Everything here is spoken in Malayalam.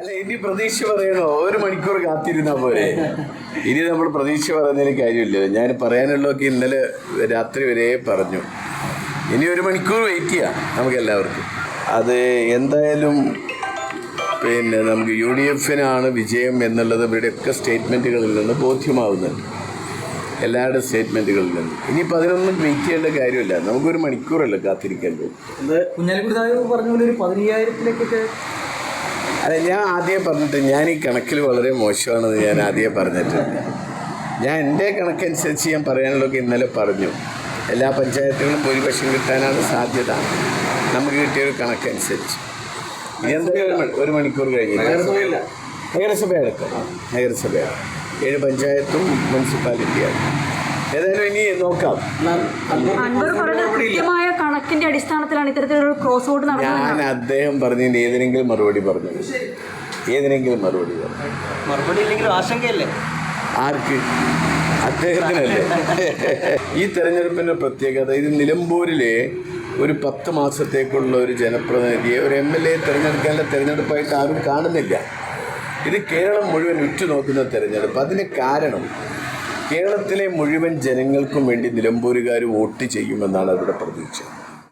അല്ല ഇനി പ്രതീക്ഷ പറയണോ ഒരു മണിക്കൂർ കാത്തിരുന്നാ പോരെ. ഇനി നമ്മൾ പ്രതീക്ഷ പറയുന്നതിന് കാര്യമില്ല. ഞാൻ പറയാനുള്ളതൊക്കെ ഇന്നലെ രാത്രി വരെ പറഞ്ഞു. ഇനി ഒരു മണിക്കൂർ വെയിറ്റ് ചെയ്യാം നമുക്ക് എല്ലാവർക്കും. അത് എന്തായാലും പിന്നെ നമുക്ക് യു ഡി എഫിനാണ് വിജയം എന്നുള്ളത് ഇവരുടെയൊക്കെ സ്റ്റേറ്റ്മെന്റുകളിൽ നിന്ന് ബോധ്യമാവുന്നുണ്ട് എല്ലാവരുടെ സ്റ്റേറ്റ്മെന്റുകളിൽ നിന്ന്. ഇനിയിപ്പോൾ അതിനൊന്നും വെയിറ്റ് ചെയ്യേണ്ട കാര്യമില്ല. നമുക്കൊരു മണിക്കൂറല്ലേ കാത്തിരിക്കേണ്ടത്. ഇത് കുഞ്ഞാലിക്കുടി സാഹിബ് പറഞ്ഞ പോലെ ഒരു പതിനയ്യായിരത്തിലേക്കൊക്കെ അല്ല ഞാൻ ആദ്യം പറഞ്ഞിട്ട് ഞാൻ ഈ കണക്കിൽ വളരെ മോശമാണെന്ന് ഞാൻ ആദ്യം പറഞ്ഞിട്ടുണ്ട് ഞാൻ എന്റെ കണക്കനുസരിച്ച് ഞാൻ പറയാനുള്ളതൊക്കെ ഇന്നലെ പറഞ്ഞു. എല്ലാ പഞ്ചായത്തുകളും ഭൂരിപക്ഷം കിട്ടാനാണ് സാധ്യത. നമുക്ക് കിട്ടിയൊരു കണക്കനുസരിച്ച്. ഒരു മണി- ഒരു മണിക്കൂർ കഴിഞ്ഞ്. നഗരസഭ അടക്കം നഗരസഭയാണ്. ഏഴ് പഞ്ചായത്തും മുനിസിപ്പാലിറ്റിയാണ്. ഏതായാലും ഇനി നോക്കാം. കൃത്യമായ കണക്കിന്റെ അടിസ്ഥാനത്തിലാണ് ഇത്തരത്തിലൊരു ക്രോസ് ഔട്ട് ഞാൻ അദ്ദേഹം പറഞ്ഞതിന് ഏതിനെങ്കിലും മറുപടി പറഞ്ഞു. ഏതിനെങ്കിലും മറുപടി പറഞ്ഞു. മറുപടി ഇല്ലെങ്കിലും ആശങ്കയല്ലേ? ആർക്ക്? അദ്ദേഹത്തിനല്ലേ. ഈ തെരഞ്ഞെടുപ്പിന്റെ പ്രത്യേകത ഇത് നിലമ്പൂരിലെ ഒരു പത്ത് മാസത്തേക്കുള്ള ഒരു ജനപ്രതിനിധിയെ ഒരു എം എൽ എ തിരഞ്ഞെടുക്കാനുള്ള തിരഞ്ഞെടുപ്പായിട്ട് ആരും കാണുന്നില്ല. ഇത് കേരളം മുഴുവൻ ഉറ്റുനോക്കുന്ന തിരഞ്ഞെടുപ്പ്. അതിന് കാരണം കേരളത്തിലെ മുഴുവൻ ജനങ്ങൾക്കും വേണ്ടി നിലമ്പൂരുകാർ വോട്ട് ചെയ്യുമെന്നാണ് അവരുടെ പ്രതീക്ഷ.